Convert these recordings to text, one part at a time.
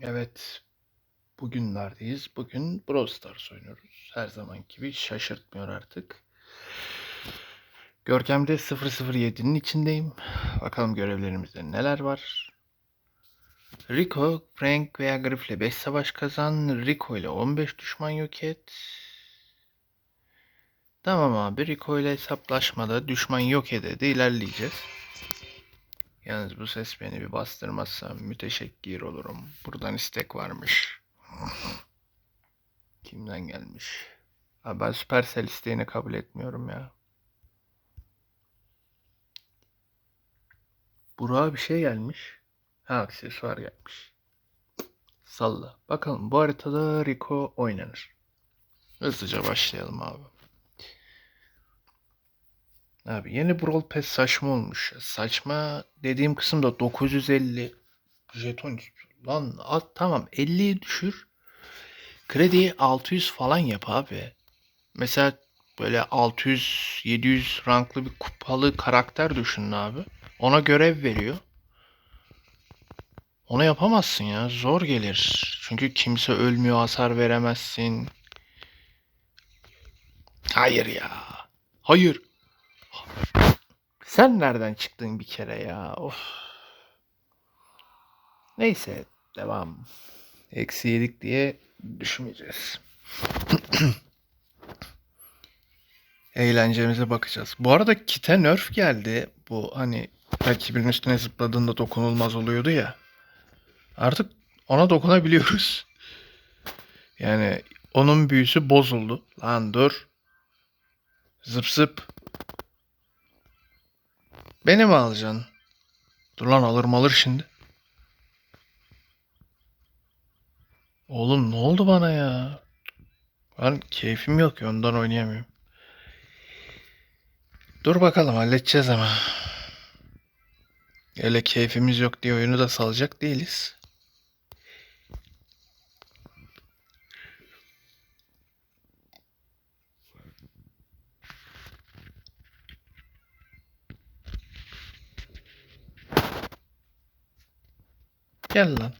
Evet, bugünlerdeyiz. Bugün Brawl Stars oynuyoruz. Her zaman gibi şaşırtmıyor artık. Görkem'de 007'nin içindeyim. Bakalım görevlerimizde neler var. Rico, Frank veya Griff'le 5 savaş kazan. Rico ile 15 düşman yok et. Tamam abi, Rico ile hesaplaşmada düşman yok ede de ilerleyeceğiz. Yalnız bu ses beni bir bastırmazsa müteşekkir olurum. Buradan istek varmış. Kimden gelmiş? Abi ben Supercell isteğini kabul etmiyorum ya. Burak'a bir şey gelmiş. Ha aksesuar gelmiş. Salla. Bakalım bu haritada Rico oynanır. Hızlıca başlayalım abi. Abi yeni Brawl Pass saçma olmuş. Saçma dediğim kısımda 950 jeton. Lan at tamam 50'ye düşür. Krediyi 600 falan yap abi. Mesela böyle 600-700 ranklı bir kupalı karakter düşünün abi. Ona görev veriyor. Onu yapamazsın ya. Zor gelir. Çünkü kimse ölmüyor, hasar veremezsin. Hayır ya. Hayır. Sen nereden çıktın bir kere ya? Of. Neyse devam. Eksi yedik diye düşmeyeceğiz. Eğlencemize bakacağız. Bu arada kite nerf geldi. Bu hani rakibin üstüne zıpladığında dokunulmaz oluyordu ya. Artık ona dokunabiliyoruz. Yani onun büyüsü bozuldu. Lan dur. Zıp zıp. Beni mi alacaksın? Dur lan alır şimdi. Oğlum ne oldu bana ya? Ben keyfim yok ya ondan oynayamıyorum. Dur bakalım halledeceğiz ama. Öyle keyfimiz yok diye oyunu da salacak değiliz. Gel lan.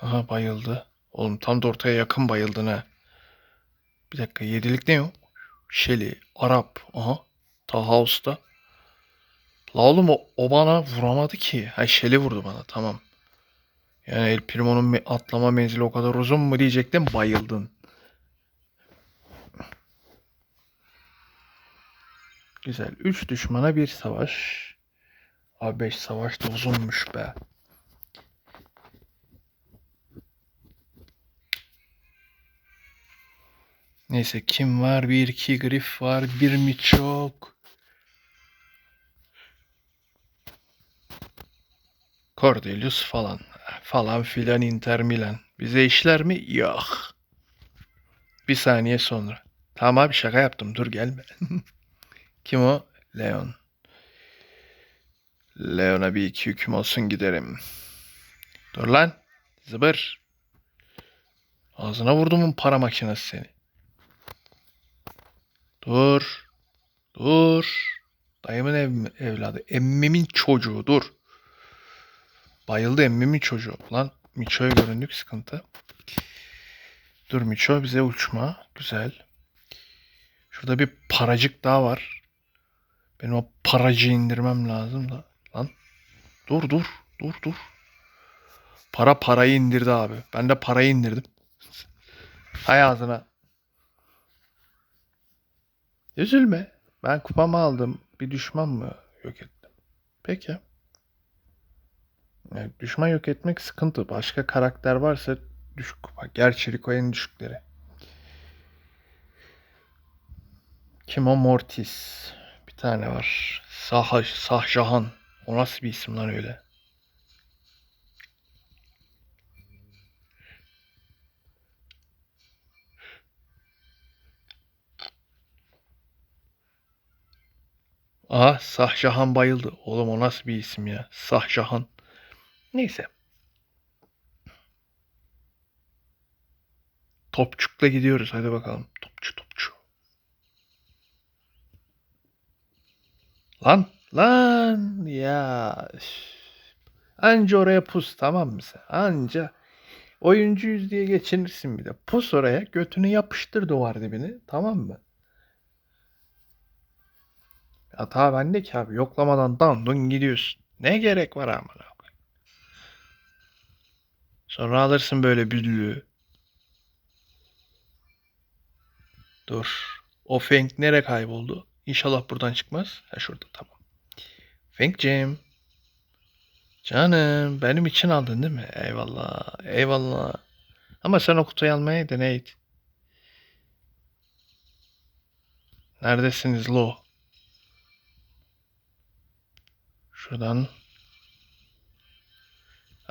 Aha bayıldı. Oğlum tam da ortaya yakın bayıldın ha. Bir dakika yedilik ne o? Şeli, Arap. Aha. Taha Usta. La oğlum o, o bana vuramadı ki. Ha Şeli vurdu bana tamam. Yani El Primo'nun atlama menzili o kadar uzun mu diyecektim bayıldın. Güzel. 3 düşmana bir savaş. Abi 5 savaş da uzunmuş be. Neyse kim var? Bir iki Griff var. Bir mi çok? Cordelius falan. Falan filan Inter Milan. Bize işler mi? Yok. Bir saniye sonra. Tamam abi şaka yaptım. Dur gelme. Kim o? Leon. Leon'a bir iki hüküm olsun giderim. Dur lan. Zıbır. Ağzına vurdumun para makinesi seni. Dur. Dur. Dayımın ev, evladı. Emmimin çocuğu. Dur. Bayıldı emmimin çocuğu. Lan Miço'ya göründük sıkıntı. Dur Miço bize uçma. Güzel. Şurada bir paracık daha var. Benim o paracı indirmem lazım da. Lan. Dur dur. Dur dur. Para parayı indirdi abi. Ben de parayı indirdim. Hay ağzına. Üzülme. Ben kupamı aldım. Bir düşman mı yok ettim? Peki. Yani düşman yok etmek sıkıntı. Başka karakter varsa düşük kupa. Gerçi Rico en düşükleri. Kim o? Mortis. Tane var. Sah Sahjahan. O nasıl bir isim lan öyle? Aha Sahjahan bayıldı. Oğlum o nasıl bir isim ya? Sahjahan. Neyse. Topçukla gidiyoruz. Hadi bakalım. Lan Lan ya. üf. Anca oraya pus tamam mı sen? Anca. Oyuncuyuz diye geçinirsin bir de. Pus oraya götünü yapıştır duvar dibine tamam mı? Hata bende ki abi. Yoklamadan dandun gidiyorsun. Ne gerek var amına. Sonra alırsın böyle büdülüğü. Dur. O Feng nereye kayboldu? İnşallah buradan çıkmaz. Ha şurada tamam. Feng'cim. Canım benim için aldın değil mi? Eyvallah. Eyvallah. Ama sen o kutuyu almaya deneydi. Neredesiniz lo? Şuradan.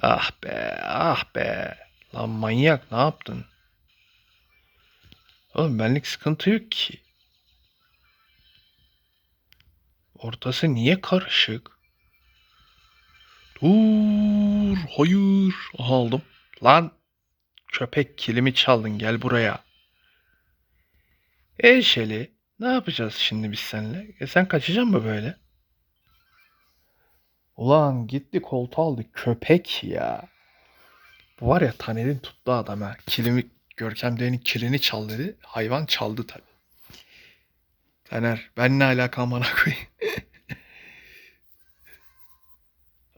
Ah be, ah be. Lan manyak ne yaptın? Oğlum benlik sıkıntı yok ki. Ortası niye karışık? Dur, hayır. Aha, aldım. Lan köpek kilimi çaldın gel buraya. E Şeli, ne yapacağız şimdi biz seninle? E sen kaçacak mı böyle? Ulan gitti koltuğu aldı köpek ya. Bu var ya Taner'in tuttu adam ha. Kilimi Görkem Bey'in kilini çal dedi. Hayvan çaldı tabi. Taner ben ne alakam bana koyayım.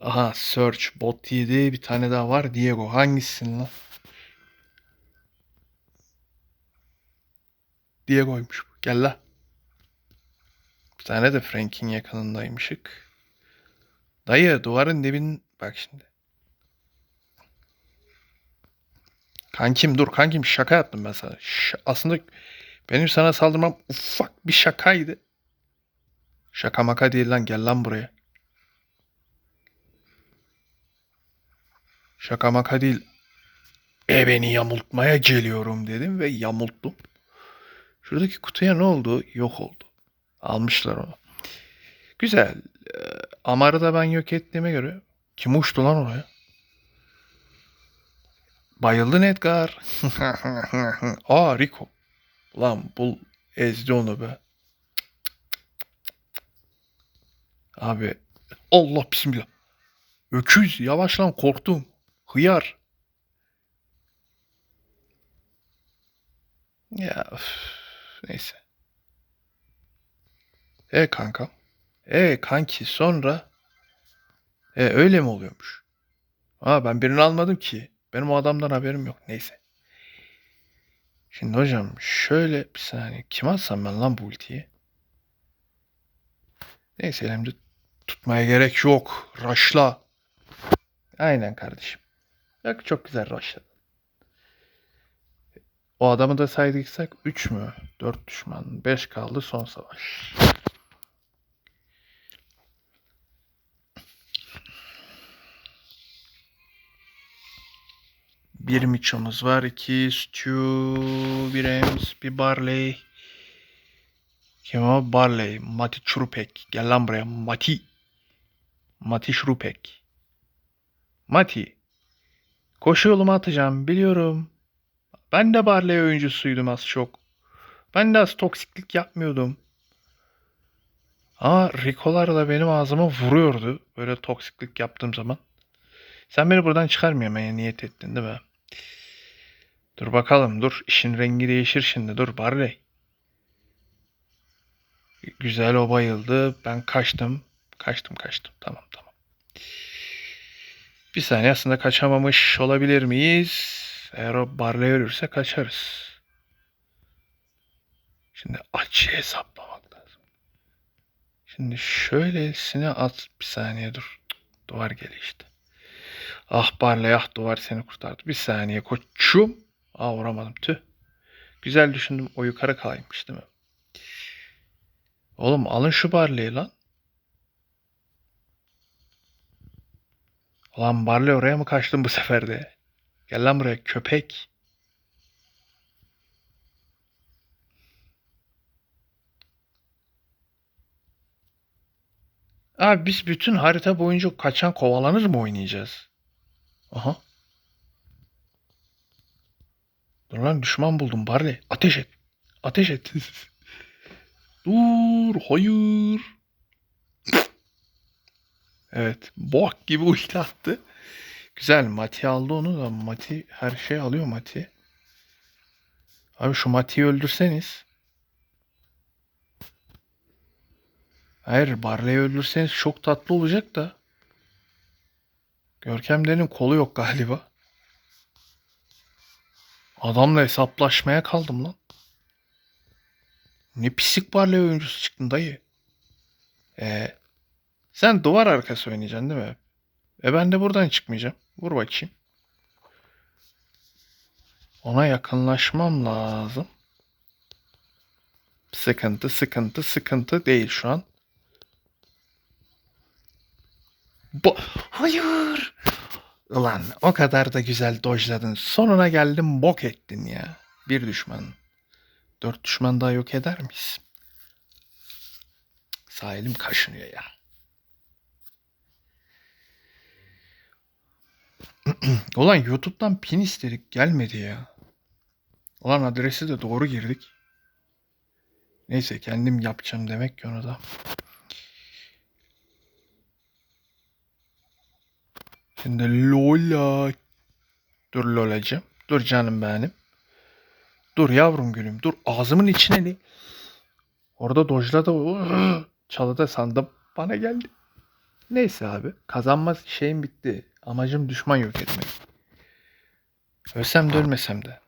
Aha search bot 7 bir tane daha var. Diego hangisisin lan? Diego'ymuş bu. Gel la. Bir tane de Frank'in yakınındaymışık. Dayı duvarın dibin bak şimdi. Kankim dur kankim şaka yaptım ben sana. Ş- aslında benim sana saldırmam ufak bir şakaydı. Şaka maka değil lan gel lan buraya. Şaka maka değil. E beni yamultmaya geliyorum dedim ve yamulttum. Şuradaki kutuya ne oldu? Yok oldu. Almışlar onu. Güzel. Ee, Amar'ı da ben yok ettiğime göre kim uçtu lan oraya? Bayıldın Edgar. Aa Rico. Lan bul ezdi onu be. Abi Allah bismillah. Öküz yavaş lan korktum. Hıyar. Ya üf, neyse. E kanka. E kanki sonra. E öyle mi oluyormuş? Aa ben birini almadım ki. Benim o adamdan haberim yok. Neyse. Şimdi hocam şöyle bir saniye. Kim alsam ben lan bu ultiyi? Neyse elimde tutmaya gerek yok. Raşla. Aynen kardeşim. Bak çok güzel raşladın. O adamı da saydıysak 3 mü? 4 düşman. 5 kaldı son savaş. Bir Micho'muz var. iki Stu, bir Ems, bir Barley. Kim o? Barley. Mati Şurupek. Gel lan buraya. Mati. Mati Şurupek. Mati. Koşu yoluma atacağım. Biliyorum. Ben de Barley oyuncusuydum az çok. Ben de az toksiklik yapmıyordum. Ama Rico'lar da benim ağzıma vuruyordu. Böyle toksiklik yaptığım zaman. Sen beni buradan çıkarmamaya niyet ettin değil mi? Dur bakalım dur. İşin rengi değişir şimdi. Dur Barley. Güzel o bayıldı. Ben kaçtım. Kaçtım kaçtım. Tamam tamam. Bir saniye aslında kaçamamış olabilir miyiz? Eğer o Barley ölürse kaçarız. Şimdi açı hesaplamak lazım. Şimdi şöylesine at bir saniye dur. Duvar geliyor işte. Ah Barley ah duvar seni kurtardı. Bir saniye koçum. Aa vuramadım tüh. Güzel düşündüm o yukarı kaymış değil mi? Oğlum alın şu Barley'i lan. Ulan Barley oraya mı kaçtın bu sefer de? Gel lan buraya köpek. Abi biz bütün harita boyunca kaçan kovalanır mı oynayacağız? Aha. Dur lan düşman buldum Barley. Ateş et. Ateş et. Dur hayır. Evet. Bok gibi ulti attı. Güzel. Mati aldı onu da. Mati her şey alıyor Mati. Abi şu Mati'yi öldürseniz. Hayır Barley'i öldürseniz çok tatlı olacak da. Görkemlerin kolu yok galiba. Adamla hesaplaşmaya kaldım lan. Ne pislik Barley oyuncusu çıktın dayı. E sen duvar arkası oynayacaksın değil mi? E ben de buradan çıkmayacağım. Vur bakayım. Ona yakınlaşmam lazım. Sıkıntı, sıkıntı, sıkıntı değil şu an. Bo Hayır. Ulan o kadar da güzel dojladın. Sonuna geldim bok ettin ya. Bir düşman. Dört düşman daha yok eder miyiz? Sağ elim kaşınıyor ya. Ulan YouTube'dan pin istedik gelmedi ya. Ulan adresi de doğru girdik. Neyse kendim yapacağım demek ki onu da. Şimdi Lola. Dur Lolacığım. Dur canım benim. Dur yavrum gülüm. Dur ağzımın içine ne? Orada dojla da çalıda sandım bana geldi. Neyse abi. Kazanma şeyim bitti. Amacım düşman yok etmek. Ölsem de ölmesem de.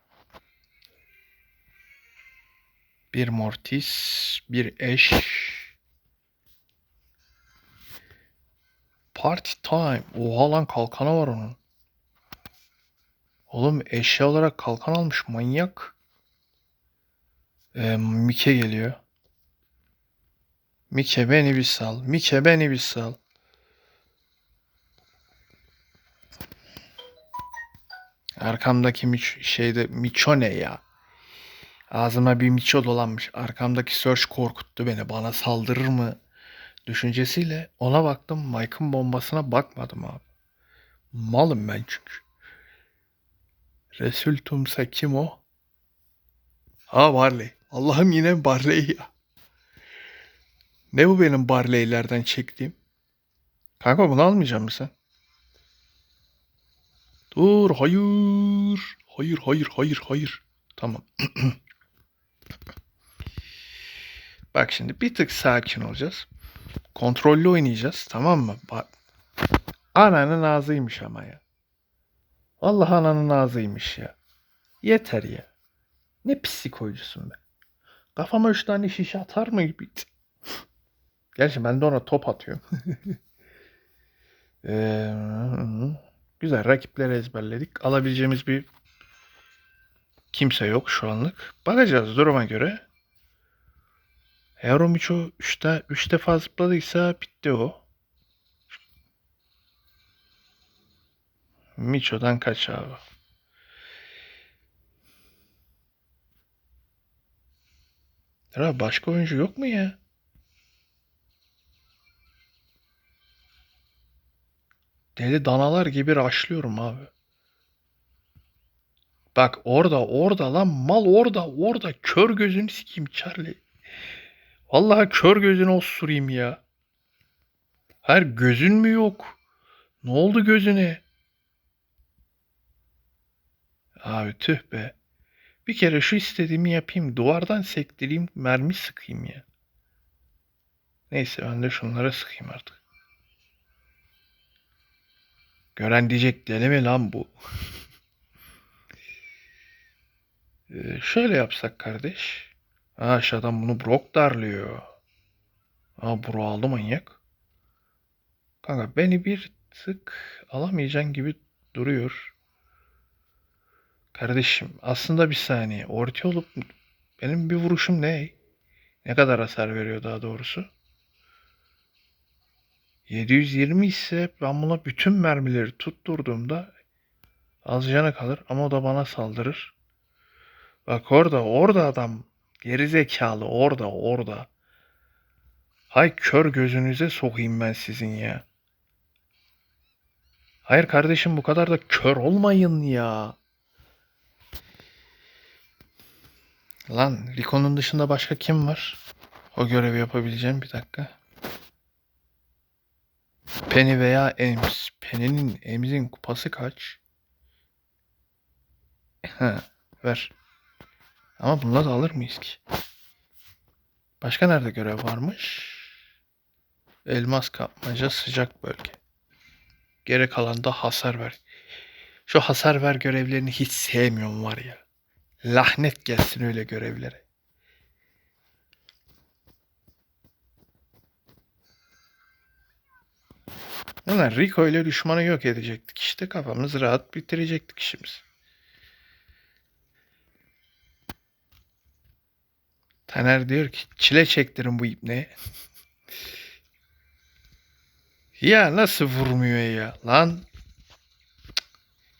Bir Mortis, bir eş. Party time. Oha lan kalkanı var onun. Oğlum eşya olarak kalkan almış manyak. Ee, Mike geliyor. Mike beni bir sal. Mike beni bir sal. Arkamdaki miç şeyde miço ne ya? Ağzıma bir miço dolanmış. Arkamdaki search korkuttu beni. Bana saldırır mı? Düşüncesiyle ona baktım. Mike'ın bombasına bakmadım abi. Malım ben çünkü. Resul Tumsa kim o? Ha Barley. Allah'ım yine Barley ya. Ne bu benim Barley'lerden çektiğim? Kanka bunu almayacak mısın? Dur hayır. Hayır hayır hayır hayır. Tamam. Bak şimdi bir tık sakin olacağız. Kontrollü oynayacağız tamam mı? Bak. Ananın ağzıymış ama ya. Allah ananın ağzıymış ya. Yeter ya. Ne psikoycusun be. Kafama üç tane şişe atar mı gibi. Gerçi ben de ona top atıyorum. Ee, güzel rakipleri ezberledik. Alabileceğimiz bir kimse yok şu anlık. Bakacağız duruma göre. Eğer o Miço 3'te 3 defa zıpladıysa bitti o. Miço'dan kaç abi. Ya başka oyuncu yok mu ya? Deli danalar gibi raşlıyorum abi. Bak orada orada lan mal orada orada kör gözünü sikeyim Charlie. Vallahi kör gözünü osurayım ya. Her gözün mü yok? Ne oldu gözüne? Abi tüh be. Bir kere şu istediğimi yapayım. Duvardan sektireyim. Mermi sıkayım ya. Neyse ben de şunlara sıkayım artık. Gören diyecek deli mi lan bu? Ee, şöyle yapsak kardeş. Ha aşağıdan bunu Brock darlıyor. Ha Brock aldı manyak. Kanka beni bir tık alamayacaksın gibi duruyor. Kardeşim aslında bir saniye. Orta olup benim bir vuruşum ne? Ne kadar hasar veriyor daha doğrusu? 720 ise ben buna bütün mermileri tutturduğumda az canı kalır ama o da bana saldırır. Bak orada orada adam geri zekalı orada orada. Hay kör gözünüze sokayım ben sizin ya. Hayır kardeşim bu kadar da kör olmayın ya. Lan Rico'nun dışında başka kim var? O görevi yapabileceğim bir dakika. Penny veya Ems. Penny'nin Ems'in kupası kaç? Ha, ver. Ama bununla da alır mıyız ki? Başka nerede görev varmış? Elmas kapmaca sıcak bölge. Geri kalan da hasar ver. Şu hasar ver görevlerini hiç sevmiyorum var ya. Lahnet gelsin öyle görevlere. Ulan Rico ile düşmanı yok edecektik işte kafamız rahat bitirecektik işimizi. Taner diyor ki çile çektirin bu ibneye. ya nasıl vurmuyor ya lan?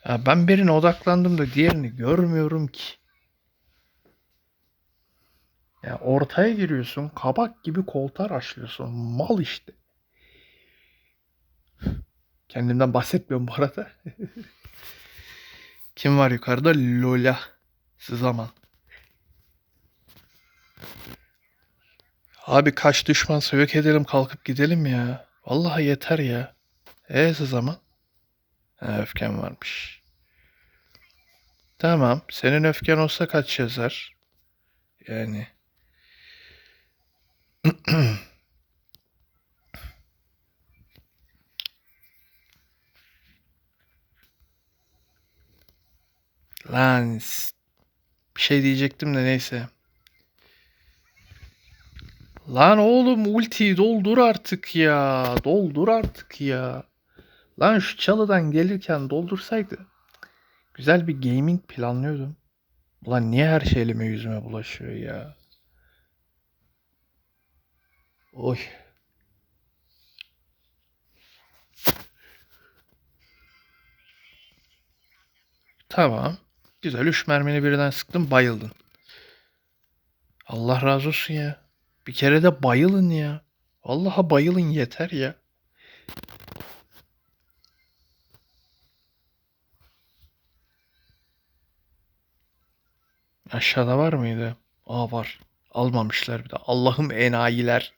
Ya ben birine odaklandım da diğerini görmüyorum ki. Ya ortaya giriyorsun, kabak gibi koltar açlıyorsun. Mal işte. Kendimden bahsetmiyorum bu arada. Kim var yukarıda? Lola. Sızaman. Abi kaç düşman yok edelim kalkıp gidelim ya. Vallahi yeter ya. E Sızaman? Ha, öfken varmış. Tamam. Senin öfken olsa kaç yazar? Yani. Lan bir şey diyecektim de neyse. Lan oğlum ultiyi doldur artık ya. Doldur artık ya. Lan şu çalıdan gelirken doldursaydı. Güzel bir gaming planlıyordum. Ulan niye her şey elime yüzüme bulaşıyor ya? Oy. Tamam. Güzel. Üç mermini birden sıktım. Bayıldın. Allah razı olsun ya. Bir kere de bayılın ya. Vallahi bayılın yeter ya. Aşağıda var mıydı? Aa var. Almamışlar bir de. Allah'ım enayiler.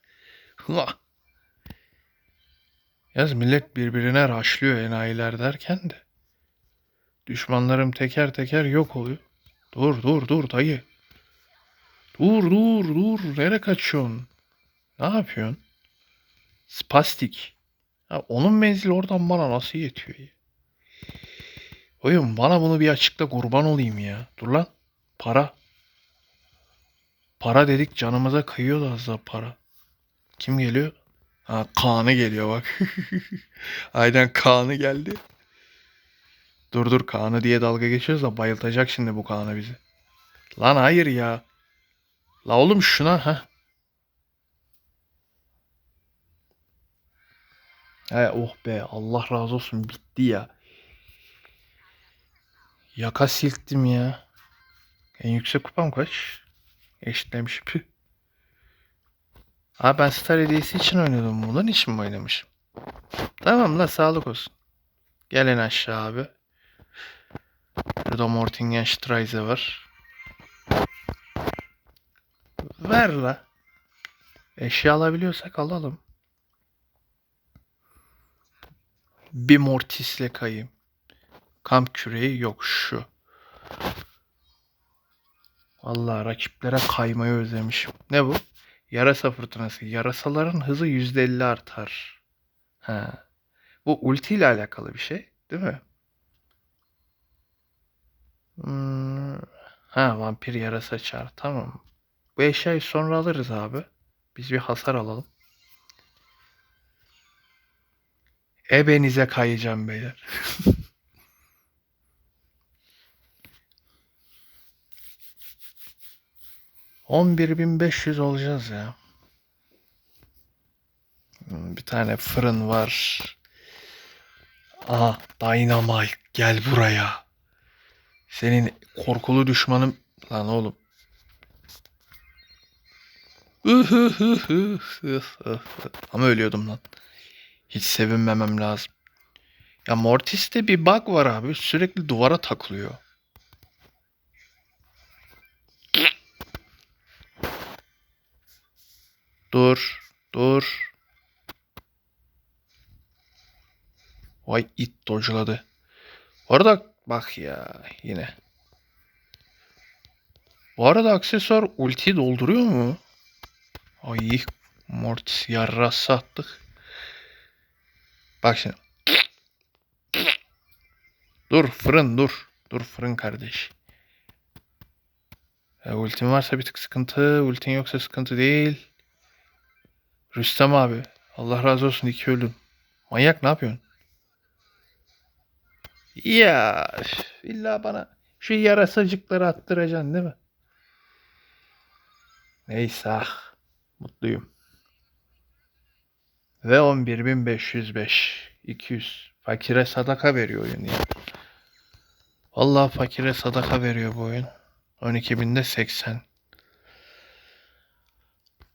Yaz millet birbirine raşlıyor enayiler derken de. Düşmanlarım teker teker yok oluyor. Dur dur dur dayı. Dur dur dur. Nereye kaçıyorsun? Ne yapıyorsun? Spastik. Ha, onun menzili oradan bana nasıl yetiyor ya? Oyun bana bunu bir açıkla kurban olayım ya. Dur lan. Para. Para dedik canımıza kıyıyor da az daha para. Kim geliyor? Ha Kaan'ı geliyor bak. Aynen Kaan'ı geldi. Dur dur Kaan'ı diye dalga geçiyoruz da bayıltacak şimdi bu Kaan'ı bizi. Lan hayır ya. La oğlum şuna ha. He oh be Allah razı olsun bitti ya. Yaka silktim ya. En yüksek kupam kaç? Eşitlemiş. Püh. Abi ben Star hediyesi için oynadım. Bunun için mi oynamışım? Tamam la sağlık olsun. Gelin aşağı abi. Burada Mortingen Streise var. Ver la. Eşya alabiliyorsak alalım. Bir Mortis'le kayayım. Kamp küreği yok şu. Vallahi rakiplere kaymayı özlemişim. Ne bu? Yarasa fırtınası. Yarasaların hızı %50 artar. Ha. Bu ulti ile alakalı bir şey, değil mi? Hmm. Ha, vampir yarasa çağır. Tamam. Bu eşyayı sonra alırız abi. Biz bir hasar alalım. Ebenize kayacağım beyler. On bir bin beş yüz olacağız ya. Bir tane fırın var. Aha Dynamite gel buraya. Senin korkulu düşmanın lan oğlum. Ama ölüyordum lan. Hiç sevinmemem lazım. Ya Mortis'te bir bug var abi. Sürekli duvara takılıyor. Dur. Dur. Vay it dojladı. Bu arada bak ya yine. Bu arada aksesuar ultiyi dolduruyor mu? Ay Mortis yarrası attık. Bak şimdi. Dur fırın dur. Dur fırın kardeş. E, ultin varsa bir tık sıkıntı. Ultin yoksa sıkıntı değil. Rüstem abi. Allah razı olsun iki öldüm. Manyak ne yapıyorsun? Ya illa bana şu yarasacıkları attıracaksın değil mi? Neyse ah. Mutluyum. Ve 11.505 200 Fakire sadaka veriyor oyun ya. Vallahi fakire sadaka veriyor bu oyun. 12.000'de 80.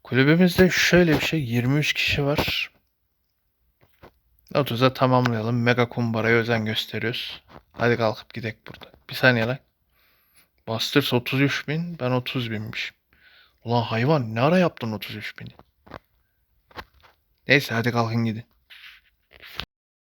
Kulübümüzde şöyle bir şey 23 kişi var. 30'a tamamlayalım. Mega kumbaraya özen gösteriyoruz. Hadi kalkıp gidek burada. Bir saniye lan. Bastırsa 33 bin. Ben 30 binmişim. Ulan hayvan ne ara yaptın 33 bini? Neyse hadi kalkın gidin.